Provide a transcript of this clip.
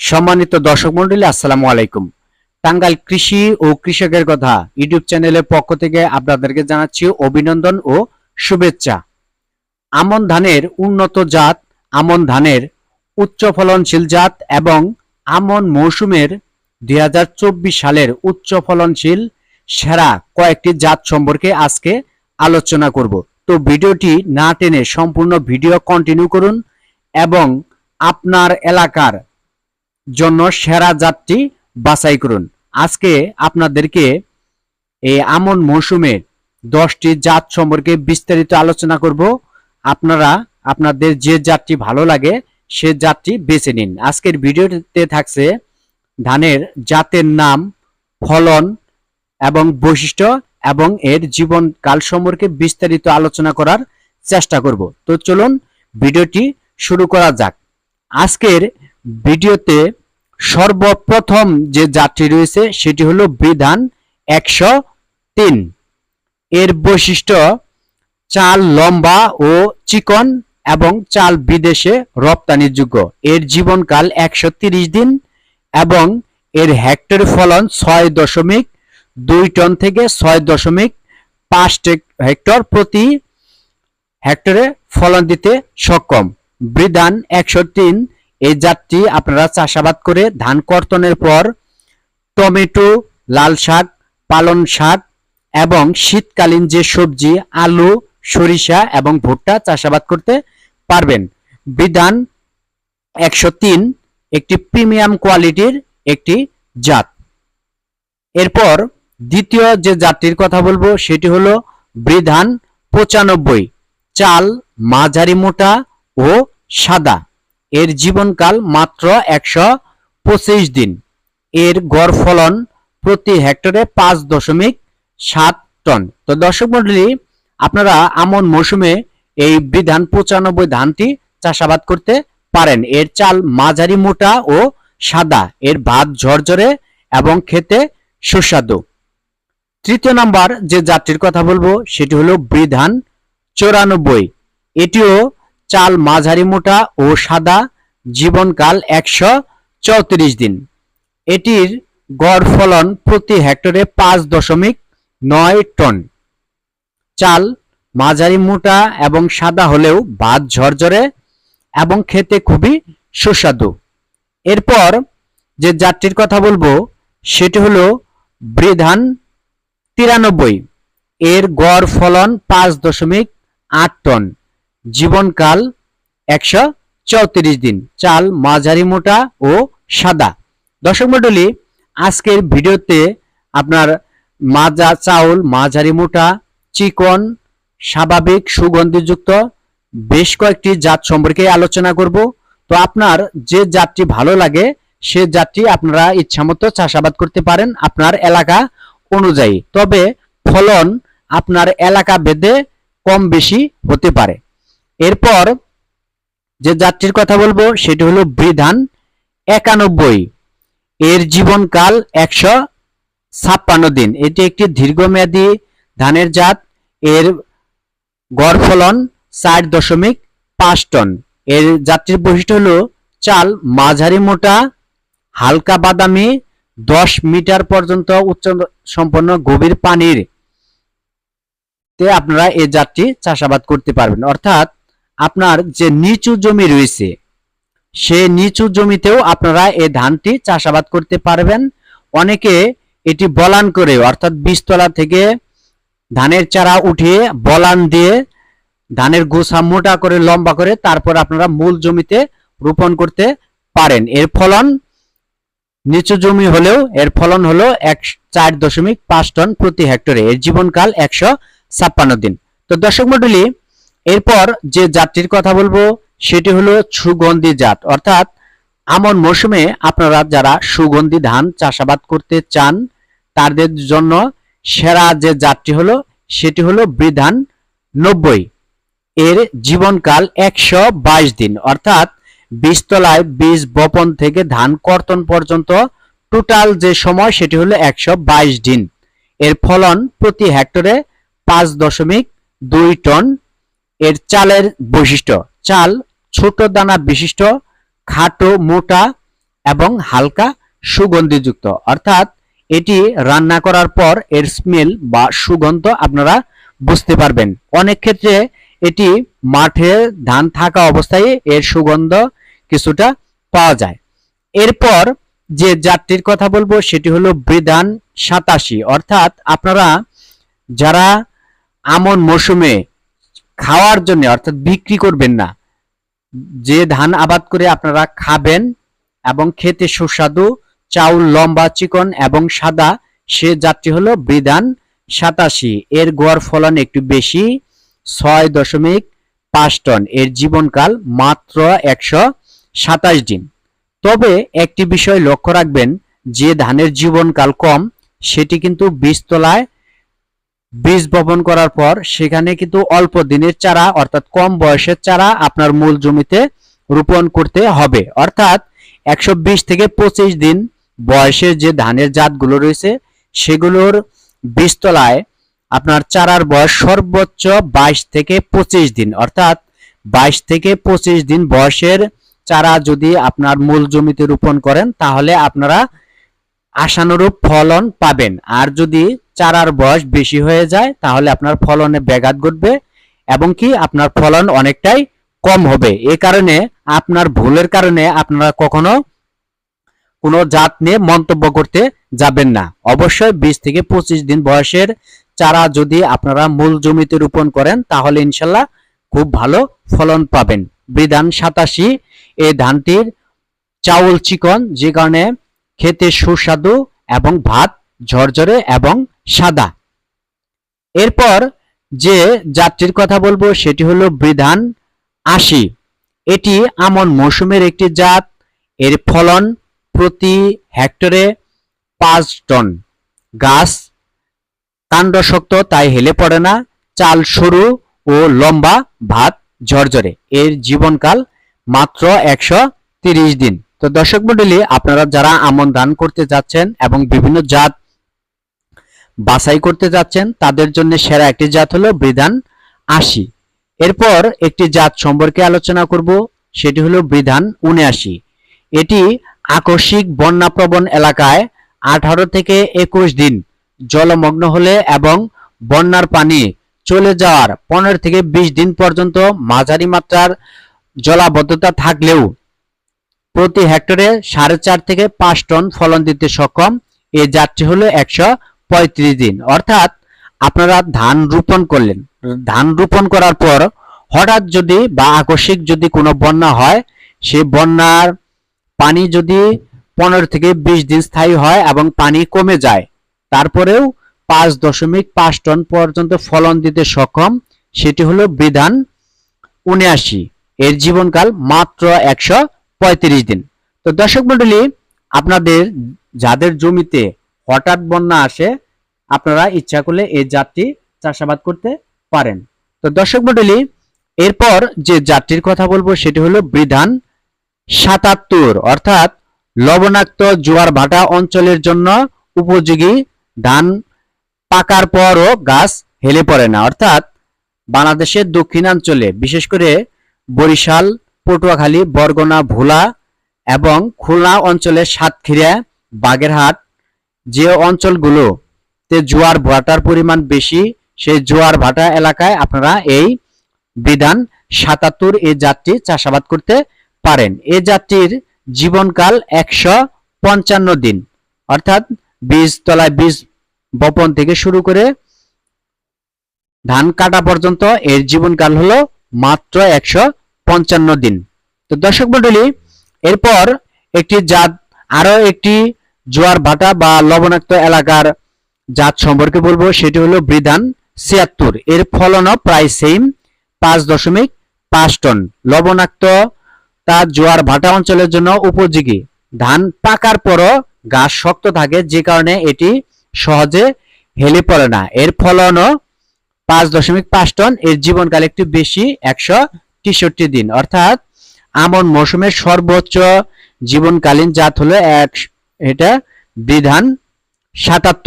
সম্মানিত দর্শক মন্ডলী, আসসালামু আলাইকুম। টাঙ্গাইল কৃষি ও কৃষকের কথা ইউটিউব চ্যানেলের পক্ষ থেকে আপনাদেরকে জানাচ্ছি অভিনন্দন ও শুভেচ্ছা। আমন ধানের উন্নত জাত, আমন ধানের উচ্চ ফলনশীল জাত এবং আমন মৌসুমের দুই হাজার চব্বিশ সালের উচ্চ ফলনশীল সেরা কয়েকটি জাত সম্পর্কে আজকে আলোচনা করব। তো ভিডিওটি না টেনে সম্পূর্ণ ভিডিও কন্টিনিউ করুন এবং আপনার এলাকার জন্য সেরা জাতটি বাছাই করুন। আজকে আপনাদেরকে এই আমন মৌসুমে দশটি জাত সম্পর্কে বিস্তারিত আলোচনা করব। আপনারা, আপনাদের যে জাতটি ভালো লাগে, সে জাতটি বেছে নিন। আজকের ভিডিওতে থাকছে ধানের জাতের নাম, ফলন এবং বৈশিষ্ট্য এবং এর জীবনকাল সম্পর্কে বিস্তারিত আলোচনা করার চেষ্টা করব। তো চলুন, ভিডিওটি শুরু করা যাক। আজকের ভিডিওতে সর্বপ্রথম যে জাতটি রয়েছে সেটি হলো বিধান একশো তিন। এর বৈশিষ্ট্য, চাল লম্বা ও চিকন এবং চাল বিদেশে রপ্তানিযোগ্য। এর জীবনকাল একশো দিন এবং এর হেক্টর ফলন ছয় দশমিক দুই টন থেকে ছয় দশমিক পাঁচ হেক্টর প্রতি হেক্টরে ফলন দিতে সক্ষম। বিধান একশো তিন এই জাতটি আপনারা চাষাবাদ করে ধান কর্তনের পর টমেটো, লাল শাক পালন শাক এবং শীতকালীন যে সবজি, আলু, সরিষা এবং ভুট্টা চাষাবাদ করতে পারবেন। বিধান একশো তিন, একটি প্রিমিয়াম কোয়ালিটির একটি জাত। এরপর দ্বিতীয় যে জাতটির কথা বলব, সেটি হলো বিধান পঁচানব্বই, চাল মাঝারি মোটা ও সাদা। এর জীবনকাল মাত্র একশো পঁচিশ দিন। এর গড় ফলন প্রতি হেক্টরে পাঁচ দশমিক সাত টন। তো দর্শক মন্ডলী, আপনারা আমন মৌসুমে এই বিধান পঁচানব্বই ধানটি চাষাবাদ করতে পারেন। এর চাল মাঝারি মোটা ও সাদা। এর ভাত ঝরঝরে এবং খেতে সুস্বাদু। তৃতীয় নাম্বার যে জাতটির কথা বলব, সেটি হলো বিধান চৌরানব্বই। এটিও চাল মাঝারি মোটা ও সাদা, জীবনকাল একশো চৌত্রিশ দিন। এটির গড় ফলন প্রতি হেক্টরে পাঁচ দশমিক নয় টন। চাল মাঝারি মোটা এবং সাদা হলেও ভাত ঝরঝরে এবং খেতে খুবই সুস্বাদু। এরপর যে জাতটির কথা বলব, সেটি হলো বৃধান তিরানব্বই। এর গড় ফলন পাঁচ দশমিক আট টন। জীবনকাল একশো চৌত্রিশ দিন। চাল মাঝারি, মোটা ও সাদা। দর্শক মণ্ডলী, আজকের ভিডিওতে আপনার মাজা চাউল মাঝারি, মোটা, চিকন, স্বাভাবিক, সুগন্ধিযুক্ত বেশ কয়েকটি জাত সম্পর্কে আলোচনা করব। তো আপনার যে জাতটি ভালো লাগে, সে জাতটি আপনারা ইচ্ছামতো চাষাবাদ করতে পারেন আপনার এলাকা অনুযায়ী। তবে ফলন আপনার এলাকা ভেদে কম বেশি হতে পারে। এরপর যে জাতটির কথা বলব, সেটি হলো বৃধান একানব্বই। এর জীবনকাল একশো ছাপ্পান্ন দিন। এটি একটি দীর্ঘমেয়াদী ধানের জাত। এর গড় ফলন চার দশমিক পাঁচ টন। এর জাতটির বৈশিষ্ট্য হলো চাল মাঝারি মোটা, হালকা বাদামি, দশ মিটার পর্যন্ত উচ্চ সম্পন্ন গভীর পানির তে আপনারা এই জাতটি চাষাবাদ করতে পারবেন। অর্থাৎ আপনার যে নিচু জমি রয়েছে সে নিচু জমিতেও আপনারা এই ধানটি চাষাবাদ করতে পারবেন। অনেকে এটি বলান করে, অর্থাৎ বীজতলা থেকে ধানের চারা উঠিয়ে বলান দিয়ে ধানের গোছা মোটা করে, লম্বা করে তারপর আপনারা মূল জমিতে রোপণ করতে পারেন। এর ফলন নিচু জমি হলেও, এর ফলন হলো এক চার দশমিক পাঁচ টন প্রতি হেক্টরে। এর জীবনকাল একশো ছাপ্পান্ন দিন। তো দর্শক মন্ডলী এরপর যে জাতটির কথা বলব, সেটি হলো সুগন্ধি জাত। অর্থাৎ আমন মৌসুমে আপনারা যারা সুগন্ধি ধান চাষাবাদ করতে চান, তাদের জন্য সেরা যে জাতটি হলো, সেটি হলো বিধান নব্বই। এর জীবনকাল একশো বাইশ দিন। অর্থাৎ বীজতলায় বীজ বপন থেকে ধান কর্তন পর্যন্ত টোটাল যে সময়, সেটি হলো একশো বাইশ দিন। এর ফলন প্রতি হেক্টরে পাঁচ দশমিক দুই টন এর চালের বৈশিষ্ট্য। চাল ছোট দানা বিশিষ্ট, খাটো, মোটা এবং হালকা সুগন্ধিযুক্ত। অর্থাৎ এটি রান্না করার পর এর স্মেল বা সুগন্ধ আপনারা বুঝতে পারবেন। অনেক ক্ষেত্রে এটি মাঠে ধান থাকা অবস্থায় এর সুগন্ধ কিছুটা পাওয়া যায়। এরপর যে জাতটির কথা বলব সেটি হলো বৃধান সাতাশি। অর্থাৎ আপনারা যারা আমন মৌসুমে খাওয়ার জন্য, অর্থাৎ বিক্রি করবেন না। যে ধান আবাদ করে আপনারা খাবেন এবং খেতে সুস্বাদু, চাউল, লম্বা, চিকন এবং সাদা, সে জাতটি হলো বিধান সাতাশি। এর গড় ফলন একটু বেশি, ছয় দশমিক পাঁচ টন। এর জীবনকাল মাত্র একশো সাতাশ দিন। তবে একটি বিষয় লক্ষ্য রাখবেন, যে ধানের জীবনকাল কম, সেটি কিন্তু বীজতলায় বীজ বপন করার পর সেখানে কিন্তু অল্প দিনের চারা, অর্থাৎ কম বয়সের চারা আপনার মূল জমিতে রোপণ করতে হবে। অর্থাৎ একশো বিশ থেকে পঁচিশ দিন বয়সের যে ধানের জাতগুলো রয়েছে, সেগুলোর বীজতলায় আপনার চারার বয়স সর্বোচ্চ বাইশ থেকে পঁচিশ দিন। অর্থাৎ বাইশ থেকে পঁচিশ দিন বয়সের চারা যদি আপনার মূল জমিতে রোপণ করেন, তাহলে আপনারা আশানুরূপ ফলন পাবেন। আর যদি চারার বয়স বেশি হয়ে যায়, তাহলে আপনার ফলনে ব্যাঘাত ঘটবে এবং কি আপনার ফলন অনেকটাই কম হবে। এ কারণে আপনার ভুলের কারণে আপনারা কখনো কোনো জাত নিয়ে মন্তব্য করতে যাবেন না। অবশ্যই বিশ থেকে পঁচিশ দিন বয়সের চারা যদি আপনারা মূল জমিতে রোপণ করেন, তাহলে ইনশাল্লাহ খুব ভালো ফলন পাবেন। বিধান সাতাশি এই ধানটির চাউল চিকন, যে কারণে খেতে সুস্বাদু এবং ভাত ঝরঝরে এবং সাদা। এরপর যে জাতটির কথা বলব, সেটি হলো বৃধান আশি। এটি আমন মৌসুমের একটি জাত। এর ফলন প্রতি হেক্টরে পাঁচ টন। গাছ কাণ্ড শক্ত তাই হেলে পড়ে না। চাল সরু ও লম্বা, ভাত ঝরঝরে। এর জীবনকাল মাত্র একশো তিরিশ দিন। তো দর্শক মন্ডলী আপনারা যারা আমন দান করতে যাচ্ছেন এবং বিভিন্ন জাত বাছাই করতে যাচ্ছেন, তাদের জন্য সেরা একটি জাত হলো বিধান আশি। এরপর একটি জাত সম্পর্কে আলোচনা করব, সেটি হলো বিধান উনআশি। এটি আকস্মিক বন্যাপ্রবণ এলাকায় আঠারো থেকে একুশ দিন জলমগ্ন হলে এবং বন্যার পানি চলে যাওয়ার পনেরো থেকে বিশ দিন পর্যন্ত মাঝারি মাত্রার জলাবদ্ধতা থাকলেও প্রতি হেক্টরে সাড়ে চার থেকে পাঁচ টন ফলন দিতে সক্ষম। এই জাতটি হলো একশো পঁয়ত্রিশ দিন। অর্থাৎ আপনারা ধান রোপণ করলেন। ধান রোপণ করার পর হঠাৎ যদি বা আকস্মিক যদি কোনো বন্যা হয় সেই বন্যার পানি যদি পনেরো থেকে বিশ দিন স্থায়ী হয় এবং পানি কমে যায়, তারপরেও পাঁচ দশমিক পাঁচ টন পর্যন্ত ফলন দিতে সক্ষম, সেটি হলো বিধান উনআশি। এর জীবনকাল মাত্র একশো পঁয়ত্রিশ দিন। তো দর্শক মন্ডলী আপনাদের, যাদের জমিতে হঠাৎ বন্যা আসে, আপনারা ইচ্ছা করলে এই জাতটি চাষাবাদ করতে পারেন। তো দর্শক মন্ডলী এরপর যে জাতটির কথা বলব সেটি হলো বৃধান সাতাত্তর, অর্থাৎ লবণাক্ত জোয়ার ভাটা অঞ্চলের জন্য উপযোগী ধান পাকার পরও গাছ হেলে পড়ে না। অর্থাৎ বাংলাদেশের দক্ষিণাঞ্চলে, বিশেষ করে বরিশাল, পটুয়াখালী, বরগুনা, ভোলা এবং খুলনা অঞ্চলের সাতক্ষীরা, বাগেরহাট যে অঞ্চলগুলোতে জোয়ার ভাটার পরিমাণ বেশি, সেই জোয়ার ভাটা এলাকায় আপনারা এই বিধান সাতাত্তর এই জাতটি চাষাবাদ করতে পারেন। এই জাতটির জীবনকাল একশো পঞ্চান্ন দিন। অর্থাৎ বীজ তলায় বীজ বপন থেকে শুরু করে ধান কাটা পর্যন্ত এর জীবনকাল হলো মাত্র একশো পঞ্চান্ন দিন। তো দর্শক মন্ডলী এরপর একটি জাত আরও একটি জোয়ার ভাটা বা লবণাক্ত এলাকার জাত সম্পর্কে বলব, সেটি হলো বৃধান ছিয়াত্তর। এর ফলনও প্রায় সেম পাঁচ দশমিক পাঁচ টন। লবণাক্ত তা জোয়ার ভাটা অঞ্চলের জন্য উপযোগী। ধান পাকার পরও গাছ শক্ত থাকে, যে কারণে এটি সহজে হেলে পড়ে না। এর ফলনও পাঁচ দশমিক পাঁচ টন। এর জীবনকাল একটু বেশি, একশো তেষট্টি দিন। অর্থাৎ আমন মৌসুমের সর্বোচ্চ জীবনকালীন জাত হলো এক এটা বিধান সাতাত্তর